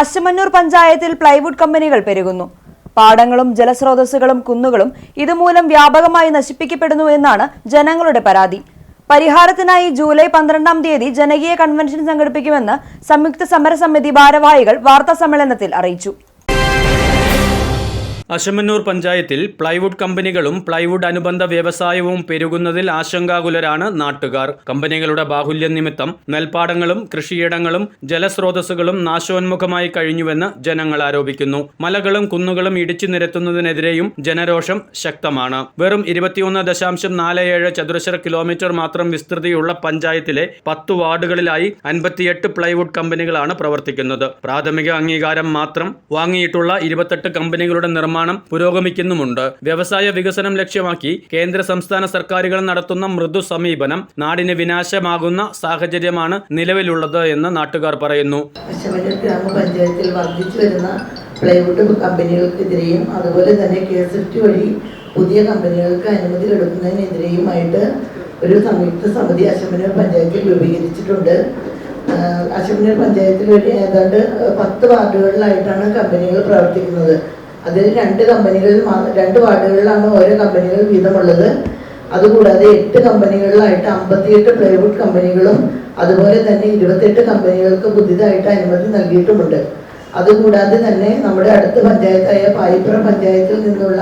അശമന്നൂർ പഞ്ചായത്തിൽ പ്ലൈവുഡ് കമ്പനികൾ പെരുകുന്നു. പാടങ്ങളും ജലസ്രോതസ്സുകളും കുന്നുകളും ഇതുമൂലം വ്യാപകമായി നശിപ്പിക്കപ്പെടുന്നു എന്നാണ് ജനങ്ങളുടെ പരാതി. പരിഹാരത്തിനായി ജൂലൈ പന്ത്രണ്ടാം തീയതി ജനകീയ കൺവെൻഷൻ സംഘടിപ്പിക്കുമെന്ന് സംയുക്ത സമരസമിതി ഭാരവാഹികൾ വാർത്താസമ്മേളനത്തിൽ അറിയിച്ചു. അശമന്നൂർ പഞ്ചായത്തിൽ പ്ലൈവുഡ് കമ്പനികളും പ്ലൈവുഡ് അനുബന്ധ വ്യവസായവും പെരുകുന്നതിൽ ആശങ്കാകുലരാണ് നാട്ടുകാർ. കമ്പനികളുടെ ബാഹുല്യം നിമിത്തം നെൽപ്പാടങ്ങളും കൃഷിയിടങ്ങളും ജലസ്രോതസ്സുകളും നാശോന്മുഖമായി കഴിഞ്ഞുവെന്ന് ജനങ്ങൾ ആരോപിക്കുന്നു. മലകളും കുന്നുകളും ഇടിച്ചു നിരത്തുന്നതിനെതിരെയും ജനരോഷം ശക്തമാണ്. വെറും ഇരുപത്തിയൊന്ന് ദശാംശം നാല് ഏഴ് ചതുരശ്ര കിലോമീറ്റർ മാത്രം വിസ്തൃതിയുള്ള പഞ്ചായത്തിലെ പത്ത് വാർഡുകളിലായി അൻപത്തിയെട്ട് പ്ലൈവുഡ് കമ്പനികളാണ് പ്രവർത്തിക്കുന്നത്. പ്രാഥമിക അംഗീകാരം മാത്രം വാങ്ങിയിട്ടുള്ള ഇരുപത്തെട്ട് കമ്പനികളുടെ നിർമ്മാണം പുരോഗമിക്കുന്നുമുണ്ട്. വ്യവസായ വികസനം ലക്ഷ്യമാക്കി കേന്ദ്ര സംസ്ഥാന സർക്കാരുകൾ നടത്തുന്ന മൃദു സമീപനം നാടിന് വിനാശമാകുന്ന സാഹചര്യമാണ് നിലവിലുള്ളത് എന്ന് നാട്ടുകാർ പറയുന്നു. വരുന്ന പ്ലൈവുഡ് കമ്പനികൾക്കെതിരെയും അതുപോലെ തന്നെ കെ എസ് എഫ് ടി വഴി പുതിയ കമ്പനികൾക്ക് അനുമതി എടുക്കുന്നതിനെതിരെയുമായിട്ട് ഒരു സംയുക്ത സമിതി അശമനൂർ പഞ്ചായത്തിൽ രൂപീകരിച്ചിട്ടുണ്ട്. അശമനൂർ പഞ്ചായത്തിൽ ഒരു ഏതാണ്ട് പത്ത് വാർഡുകളിലായിട്ടാണ് കമ്പനികൾ പ്രവർത്തിക്കുന്നത്. അതിൽ രണ്ട് കമ്പനികളിൽ രണ്ട് വാർഡുകളിലാണ് ഓരോ കമ്പനികൾ വീതമുള്ളത്. അതുകൂടാതെ എട്ട് കമ്പനികളിലായിട്ട് അമ്പത്തിയെട്ട് പ്ലൈവുഡ് കമ്പനികളും അതുപോലെ തന്നെ ഇരുപത്തെട്ട് കമ്പനികൾക്ക് പുതിയതായിട്ട് അനുമതി നൽകിയിട്ടുമുണ്ട്. അതുകൂടാതെ തന്നെ നമ്മുടെ അടുത്ത പഞ്ചായത്തായ പായിപ്പുറ പഞ്ചായത്തിൽ നിന്നുള്ള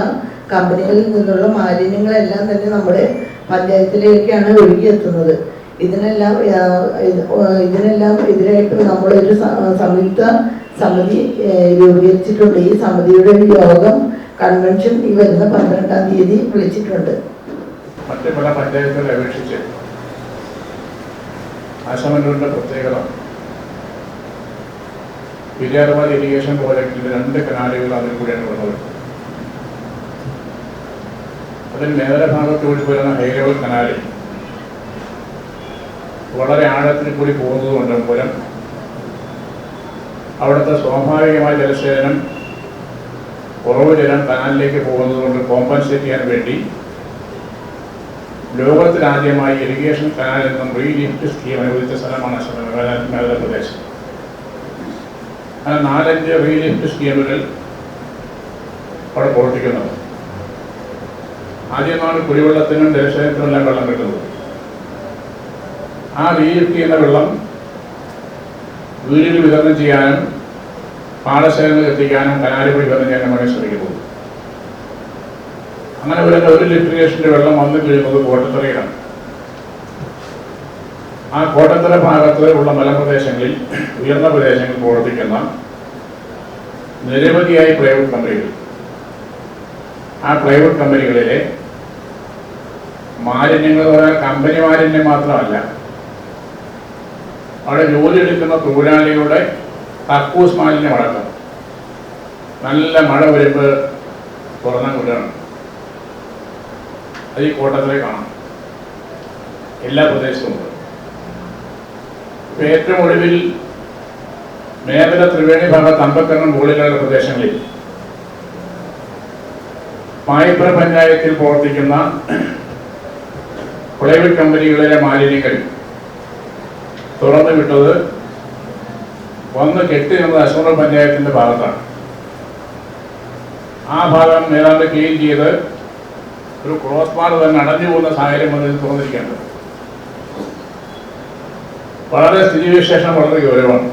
കമ്പനികളിൽ നിന്നുള്ള മാലിന്യങ്ങളെല്ലാം തന്നെ നമ്മുടെ പഞ്ചായത്തിലേക്കാണ് ഒഴുകിയെത്തുന്നത്. ഇതിനെല്ലാം ഇതിനെല്ലാം എതിരായിട്ട് നമ്മളൊരു സംയുക്ത സമിതി രൂപീകരിച്ചിട്ടുണ്ട്. ഈ സമിതിയുടെ ഒരു യോഗം കൺവെൻഷൻ ഈ വരുന്ന പന്ത്രണ്ടാം തീയതി വിളിച്ചിട്ടുണ്ട്. മറ്റു പല പഞ്ചായത്തുകളെ അപേക്ഷിച്ച് ആശാമന്നൂരിന്റെ പ്രത്യേകത. പെരിയാർവാൽ ഇറിഗേഷൻ പ്രോജക്റ്റിൽ രണ്ട് കനാലുകൾ അതിൽ കൂടെയാണ് വന്നത് അതിൽ മേഖല ഭാഗത്തുകൂടി വരുന്ന ഹൈലവൽ കനാലിൽ വളരെ ആഴത്തിൽ കൂടി പോകുന്നതുകൊണ്ട് മൂലം അവിടുത്തെ സ്വാഭാവികമായ ജലസേചനം കുറവ് ജലം കനാലിലേക്ക് പോകുന്നത് കൊണ്ട് കോമ്പൻസേറ്റ് ചെയ്യാൻ വേണ്ടി ലോകത്തിലാദ്യമായി ഇറിഗേഷൻ കനാൽ എന്നും റീലിഫ്റ്റ് സ്കീം അനുവദിച്ച സ്ഥലമാണ് അശോകനഗർ മേഖല പ്രദേശം. അങ്ങനെ നാലഞ്ച് റീലിഫ്റ്റ് സ്കീമുകൾ അവിടെ പ്രവർത്തിക്കുന്നത് ആദ്യമാണ് കുടിവെള്ളത്തിനും ജലസേചനത്തിനും എല്ലാം വെള്ളം കിട്ടുന്നത്. ആ റീലിഫ്റ്റ് ചെയ്യുന്ന വെള്ളം വീടുകളിൽ വിതരണം ചെയ്യാനും പാടശേഖരങ്ങളിൽ എത്തിക്കാനും കനാലുകൾ വിതരണം ചെയ്യാനും വേണ്ടി ശ്രമിക്കുന്നത് അങ്ങനെ വരുന്ന ഒരു ലിറ്ററേഷന്റെ വെള്ളം വന്നു കഴിയുന്നത് കോട്ടത്തറയിലാണ്. ആ കോട്ടത്തറ ഭാഗത്ത് ഉള്ള മലപ്രദേശങ്ങളിൽ ഉയർന്ന പ്രദേശങ്ങളിൽ പ്രവർത്തിക്കുന്ന നിരവധിയായ പ്രൈവറ്റ് കമ്പനികൾ ആ പ്രൈവറ്റ് കമ്പനികളിലെ മാലിന്യങ്ങൾ എന്ന് കമ്പനി മാലിന്യം മാത്രമല്ല അവിടെ ജോലി എടുക്കുന്ന തൊഴിലാളികളുടെ കക്കൂസ് മാലിന്യം അടക്കം നല്ല മഴ വരുമ്പോൾ തുറന്നാൽ കൊണ്ടാണ് അത് ഈ കോട്ടത്തിലെ കാണാം. എല്ലാ പ്രദേശത്തും ഉണ്ട്. ഇപ്പൊ ഏറ്റവും ഒടുവിൽ മേഖല ത്രിവേണി ഭാഗത്ത് അമ്പത്തെണ്ണം ബോളികളുടെ പ്രദേശങ്ങളിൽ മായിപ്ര പഞ്ചായത്തിൽ പ്രവർത്തിക്കുന്ന പ്രൈവറ്റ് കമ്പനികളിലെ മാലിന്യങ്ങൾ തുറന്നു വിട്ടത് വന്ന് കെട്ടി നിന്നത് അശോക പഞ്ചായത്തിന്റെ ഭാഗത്താണ്. ആ ഭാഗം ഏതാണ്ട് ക്ലീൻ ചെയ്ത് ഒരു ക്രോസ് ബാർ തന്നെ അടഞ്ഞു പോകുന്ന സാഹചര്യം അതിൽ തുറന്നിരിക്കേണ്ടത് വളരെ സ്ഥിതിവിശേഷം വളരെ ഗൗരവമാണ്.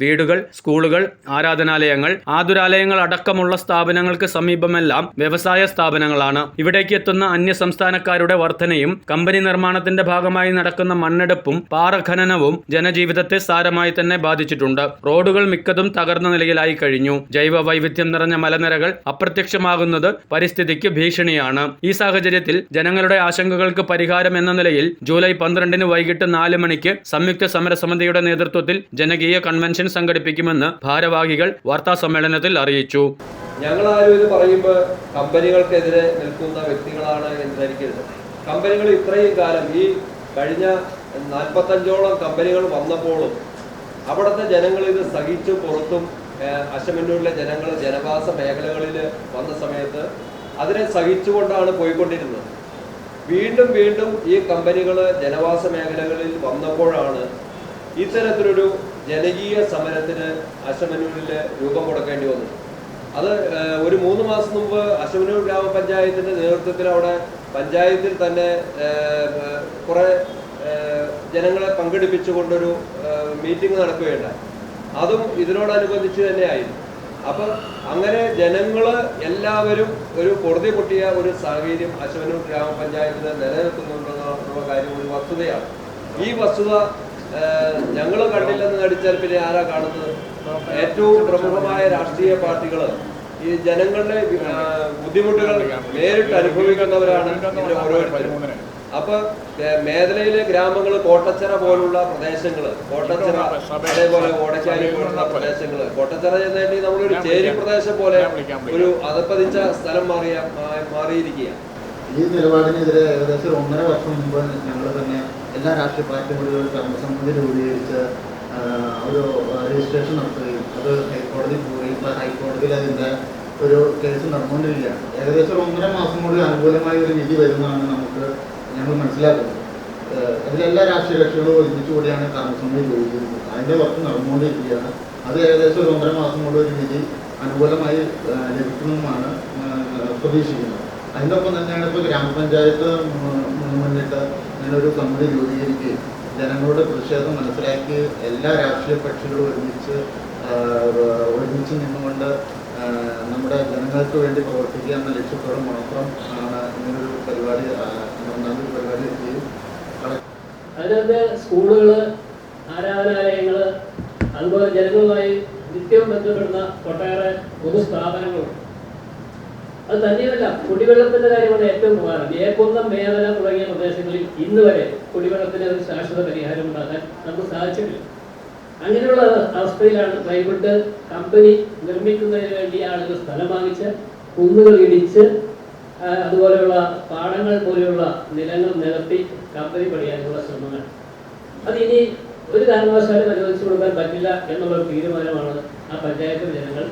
വീടുകൾ സ്കൂളുകൾ ആരാധനാലയങ്ങൾ ആതുരാലയങ്ങൾ അടക്കമുള്ള സ്ഥാപനങ്ങൾക്ക് സമീപമെല്ലാം വ്യവസായ സ്ഥാപനങ്ങളാണ്. ഇവിടേക്ക് എത്തുന്ന അന്യ സംസ്ഥാനക്കാരുടെ വർധനയും കമ്പനി നിർമ്മാണത്തിന്റെ ഭാഗമായി നടക്കുന്ന മണ്ണെടുപ്പും പാറഖനനവും ജനജീവിതത്തെ സാരമായി തന്നെ ബാധിച്ചിട്ടുണ്ട്. റോഡുകൾ മിക്കതും തകർന്ന നിലയിലായി കഴിഞ്ഞു. ജൈവ വൈവിധ്യം നിറഞ്ഞ മലനിരകൾ അപ്രത്യക്ഷമാകുന്നത് പരിസ്ഥിതിക്ക് ഭീഷണിയാണ്. ഈ സാഹചര്യത്തിൽ ജനങ്ങളുടെ ആശങ്കകൾക്ക് പരിഹാരം എന്ന നിലയിൽ ജൂലൈ പന്ത്രണ്ടിന് വൈകിട്ട് നാല് മണിക്ക് സംയുക്ത സമരസമിതിയുടെ നേതൃത്വത്തിൽ ജനകീയ കൺവെൻഷൻ സംഘടിപ്പിക്കുമെന്ന് ഭാരവാഹികൾ വാർത്താ സമ്മേളനത്തിൽ അറിയിച്ചു. ഞങ്ങളാരും ഇത് പറയുമ്പോൾ കമ്പനികൾക്കെതിരെ നിൽക്കുന്ന വ്യക്തികളാണ് എന്ന് ധരിക്കരുത് കമ്പനികൾ ഇത്രയും കാലം ഈ കഴിഞ്ഞ നാൽപ്പത്തഞ്ചോളം കമ്പനികൾ വന്നപ്പോഴും അവിടുത്തെ ജനങ്ങൾ ഇത് സഹിച്ചു പുറത്തും അശമന്നൂരിലെ ജനങ്ങൾ ജനവാസ മേഖലകളിൽ വന്ന സമയത്ത് അതിനെ സഹിച്ചുകൊണ്ടാണ് പോയിക്കൊണ്ടിരുന്നത്. വീണ്ടും വീണ്ടും ഈ കമ്പനികൾ ജനവാസ മേഖലകളിൽ വന്നപ്പോഴാണ് ഇത്തരത്തിലൊരു ജനകീയ സമരത്തിന് അശമനൂരിൽ രൂപം കൊടുക്കേണ്ടി വന്നു. അത് ഒരു മൂന്ന് മാസം മുമ്പ് അശമനൂർ ഗ്രാമപഞ്ചായത്തിന്റെ നേതൃത്വത്തിൽ അവിടെ പഞ്ചായത്തിൽ തന്നെ കുറെ ജനങ്ങളെ പങ്കെടുപ്പിച്ചുകൊണ്ടൊരു മീറ്റിംഗ് നടക്കുകയുണ്ടായി. അതും ഇതിനോടനുബന്ധിച്ച് തന്നെയായിരുന്നു. അപ്പൊ അങ്ങനെ ജനങ്ങൾ എല്ലാവരും ഒരു പൊറുതി പൊട്ടിയ ഒരു സാഹചര്യം അശവനൂർ ഗ്രാമപഞ്ചായത്തിന് നിലനിൽക്കുന്നുണ്ടെന്നുള്ള കാര്യം ഒരു വസ്തുതയാണ്. ഈ വസ്തുത ഞങ്ങൾ കണ്ടില്ലെന്ന് നടിച്ചാൽ പിന്നെ ആരാ കാണുന്നത്? ഏറ്റവും പ്രമുഖമായ രാഷ്ട്രീയ പാർട്ടികൾ ഈ ജനങ്ങളുടെ ബുദ്ധിമുട്ടുകൾ നേരിട്ട് അനുഭവിക്കുന്നവരാണ് ഓരോരുത്തരും. അപ്പൊ മേഖലയിലെ ഗ്രാമങ്ങൾ കോട്ടച്ചിറ പോലുള്ള പ്രദേശങ്ങൾ കോട്ടച്ചിറ അതേപോലെ ഓടക്കാലി പോലുള്ള പ്രദേശങ്ങൾ കോട്ടച്ചിറ ചെന്നിട്ട് നമ്മളൊരു ചേരി പ്രദേശം പോലെ ഒരു അതപ്പതിച്ച സ്ഥലം മാറിയ മാറിയിരിക്കുക ഈ നിലപാടിനെതിരെ ഏകദേശം ഒന്നര വർഷം മുമ്പ് ഞങ്ങൾ തന്നെ എല്ലാ രാഷ്ട്രീയ പാർട്ടികളും കർമ്മസമിതി രൂപീകരിച്ച് ഒരു രജിസ്ട്രേഷൻ നടത്തുകയും അത് ഹൈക്കോടതി പോയി ഇപ്പോൾ ഹൈക്കോടതിയിൽ അതിന്റെ ഒരു കേസ് നടന്നുകൊണ്ടിരിക്കുകയാണ് ഏകദേശം ഒരു ഒന്നര മാസം കൂടി അനുകൂലമായ ഒരു വിധി വരുന്നതാണ് നമുക്ക് ഞങ്ങൾ മനസ്സിലാക്കുന്നത്. അതിലെല്ലാ രാഷ്ട്രീയ കക്ഷികളും ഒരുമിച്ച് കൂടിയാണ് കർമ്മസമിതി രൂപീകരിക്കുന്നത് അതിന്റെ വർക്ക് നടന്നുകൊണ്ടിരിക്കുകയാണ്. അത് ഏകദേശം ഒരു ഒന്നര മാസം കൊണ്ട് ഒരു വിധി അനുകൂലമായി ലഭിക്കുമെന്നാണ് പ്രതീക്ഷിക്കുന്നത്. അതിന്റെ ഒപ്പം തന്നെയാണ് ഇപ്പോൾ ഗ്രാമപഞ്ചായത്ത് മുന്നിട്ട് ഇങ്ങനൊരു കമ്മിറ്റി രൂപീകരിക്കുകയും ജനങ്ങളുടെ പ്രതിഷേധം മനസ്സിലാക്കി എല്ലാ രാഷ്ട്രീയ കക്ഷികളും ഒരുമിച്ച് ഒരുമിച്ച് നിന്നുകൊണ്ട് നമ്മുടെ ജനങ്ങൾക്ക് വേണ്ടി പ്രവർത്തിക്കുക എന്ന ലക്ഷ്യത്തോടെ മാത്രം ആണ് ഇങ്ങനൊരു പരിപാടി ഒരു പരിപാടി കളക്ട് അതിനകത്ത് സ്കൂളുകൾ ആരാധനാലയങ്ങൾ അതുപോലെ ജനങ്ങളുമായി നിത്യവും ബന്ധപ്പെടുന്ന ഒട്ടേറെ പൊതുസ്ഥാപനങ്ങളുണ്ട്. അത് തന്നെയല്ല കുടിവെള്ളത്തിന്റെ കാര്യമാണ് ഏറ്റവും പ്രധാനം ഏക്കുന്നം മേഖല തുടങ്ങിയ പ്രദേശങ്ങളിൽ ഇന്ന് വരെ കുടിവെള്ളത്തിന് ഒരു ശാശ്വത പരിഹാരം ഉണ്ടാക്കാൻ നമുക്ക് സാധിച്ചിട്ടില്ല. അങ്ങനെയുള്ള അവസ്ഥയിലാണ് പ്ലൈവുഡ് കമ്പനി നിർമ്മിക്കുന്നതിന് വേണ്ടി ആളുകൾ സ്ഥലം വാങ്ങിച്ച് കുന്നുകൾ ഇടിച്ച് അതുപോലെയുള്ള പാടങ്ങൾ പോലെയുള്ള നിലങ്ങൾ നിരത്തി കമ്പനി പണിയാനുള്ള ശ്രമങ്ങൾ. അത് ഇനി ഒരു കാരണവശാലും അനുവദിച്ചു കൊടുക്കാൻ പറ്റില്ല എന്നുള്ള തീരുമാനമാണ് ആ പഞ്ചായത്ത് ജനങ്ങൾ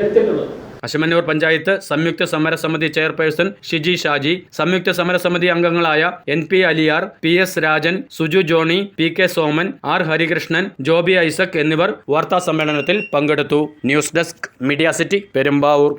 എടുത്തിട്ടുള്ളത്. അശമന്നൂർ പഞ്ചായത്ത് സംയുക്ത സമരസമിതി ചെയർപേഴ്സൺ ഷിജി ഷാജി സംയുക്ത സമരസമിതി അംഗങ്ങളായ N P Aliyar P S Rajan Suju Johny P K Soman R Harikrishnan Joby Isaac എന്നിവർ വാർത്താ സമ്മേളനത്തിൽ പങ്കെടുത്തു. News desk media city Perumbavoor.